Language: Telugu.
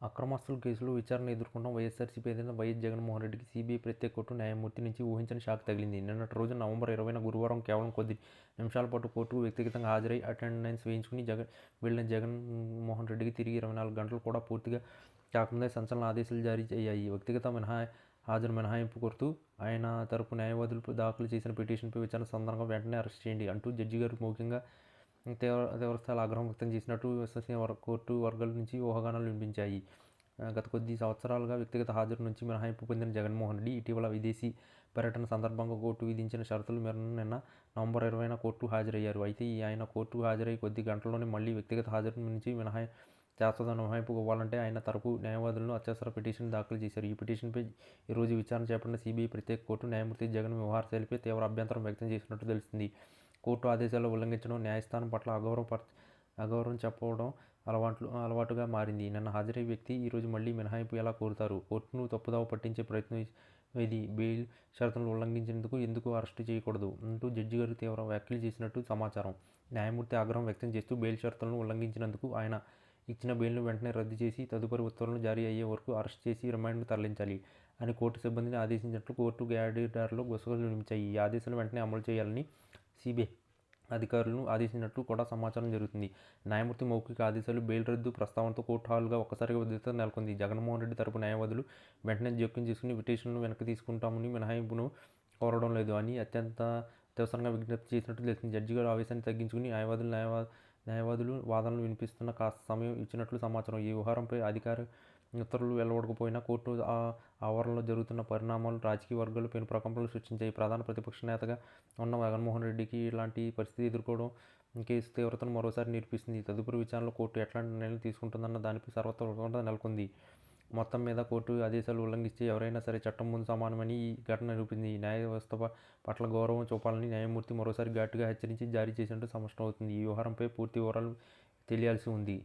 అక్రమాస్తుల కేసులో విచారణ ఎదుర్కొన్న వైఎస్ఆర్సీపీ అధినేత వైఎస్ జగన్మోహన్ రెడ్డికి సీబీఐ ప్రత్యేక కోర్టు న్యాయమూర్తి నుంచి ఊహించని షాక్ తగిలింది. నిన్నటి రోజు నవంబర్ ఇరవైన గురువారం కేవలం కొద్ది నిమిషాల పాటు కోర్టుకు వ్యక్తిగతంగా హాజరై అటెండెన్స్ వేయించుకుని జగన్ వెళ్ళిన జగన్మోహన్ రెడ్డికి తిరిగి ఇరవై నాలుగు గంటలు కూడా పూర్తిగా కాకముందే సంచలన ఆదేశాలు జారీ అయ్యాయి. వ్యక్తిగత మినహా హాజరు మినహాయింపు కోరుతూ ఆయన తరపు న్యాయవాదులు దాఖలు చేసిన పిటిషన్పై విచారణ సందర్భంగా వెంటనే అరెస్ట్ చేయండి అంటూ జడ్జి గారు ముఖ్యంగా తీవ్ర తీవ్రస్థాయిలో ఆగ్రహం వ్యక్తం చేసినట్టు విశ్వసనీయ వర్ కోర్టు వర్గాల నుంచి ఊహాగానాలు వినిపించాయి. గత కొద్ది సంవత్సరాలుగా వ్యక్తిగత హాజరు నుంచి మినహాయింపు పొందిన జగన్మోహన్ రెడ్డి ఇటీవల విదేశీ పర్యటన సందర్భంగా కోర్టు విధించిన షరతుల మేరకు నిన్న నవంబర్ ఇరవైన కోర్టు హాజరయ్యారు. అయితే ఈ ఆయన కోర్టు హాజరై కొద్ది గంటల్లోనే మళ్ళీ వ్యక్తిగత హాజరు నుంచి మినహాయి శాశ్వత మినహాయింపు ఇవ్వాలంటే ఆయన తరపు న్యాయవాదులను అత్యవసర పిటిషన్ దాఖలు చేశారు. ఈ పిటిషన్పై ఈరోజు విచారణ చేపట్టిన సిబిఐ ప్రత్యేక కోర్టు న్యాయమూర్తి జగన్ వ్యవహార శైలిపై తీవ్ర అభ్యంతరం వ్యక్తం చేసినట్టు తెలిసింది కోర్టు ఆదేశాలు ఉల్లంఘించడం న్యాయస్థానం పట్ల అగౌరవ అగౌరవం చెప్పడం అలవాట్లు అలవాటుగా మారింది. నన్ను హాజరై వ్యక్తి ఈరోజు మళ్ళీ మినహాయింపు ఎలా కోరుతారు? కోర్టును తప్పుదావ పట్టించే ప్రయత్నం ఇది బెయిల్ షరతులను ఉల్లంఘించినందుకు ఎందుకు అరెస్టు చేయకూడదు? అంటూ జడ్జి గారు తీవ్ర వ్యాఖ్యలు చేసినట్టు సమాచారం. న్యాయమూర్తి ఆగ్రహం వ్యక్తం చేస్తూ బెయిల్ షరతులను ఉల్లంఘించినందుకు ఆయన ఇచ్చిన బెయిల్ను వెంటనే రద్దు చేసి తదుపరి ఉత్తర్వులను జారీ అయ్యే వరకు అరెస్ట్ చేసి రిమాండ్ను తరలించాలి అని కోర్టు సిబ్బందిని ఆదేశించినట్లు కోర్టు గ్యాడిటార్లో గుసగలు వినిపించాయి ఈ ఆదేశాలు వెంటనే అమలు చేయాలని సిబిఐ అధికారులను ఆదేశించినట్లు కూడా సమాచారం జరుగుతుంది. న్యాయమూర్తి మౌఖిక ఆదేశాలు బెయిల్ రద్దు ప్రస్తావనతో కోర్టు హాల్గా ఒక్కసారిగా ఉద్రిక్తత నెలకొంది. జగన్మోహన్ రెడ్డి తరపు న్యాయవాదులు వెంటనే జోక్యం చేసుకుని పిటిషన్ను వెనక్కి తీసుకుంటామని మినహాయింపును కోరడం లేదు అని అత్యంత అత్యవసరంగా విజ్ఞప్తి చేసినట్టు తెలిసింది. జడ్జి గారు ఆవేశాన్ని తగ్గించుకుని న్యాయవాదులు న్యాయవాద న్యాయవాదులు వాదనలు వినిపిస్తున్న కాస్త సమయం ఇచ్చినట్లు సమాచారం. ఈ వ్యవహారంపై అధికారి ఉత్తర్వులు వెలువడకపోయినా కోర్టు ఆ ఆవరణలో జరుగుతున్న పరిణామాలు రాజకీయ వర్గాలు పెను ప్రకంపనలు సృష్టించాయి. ప్రధాన ప్రతిపక్ష నేతగా ఉన్న జగన్మోహన్ రెడ్డికి ఇలాంటి పరిస్థితి ఎదుర్కోవడం కేసు తీవ్రతను మరోసారి నిరూపిస్తుంది. తదుపరి విచారణలో కోర్టు ఎట్లాంటి నిర్ణయం తీసుకుంటుందన్న దానిపై సర్వత్ర నెలకొంది. మొత్తం మీద కోర్టు ఆదేశాలు ఉల్లంఘిస్తే ఎవరైనా సరే చట్టం ముందు సమానమని ఈ ఘటన నిరూపింది న్యాయ వ్యవస్థ పట్ల గౌరవం చూపాలని న్యాయమూర్తి మరోసారి ఘాటుగా హెచ్చరించి జారీ చేసినట్టు స్పష్టమవుతుంది. ఈ వ్యవహారంపై పూర్తి వివరాలు తెలియాల్సి ఉంది.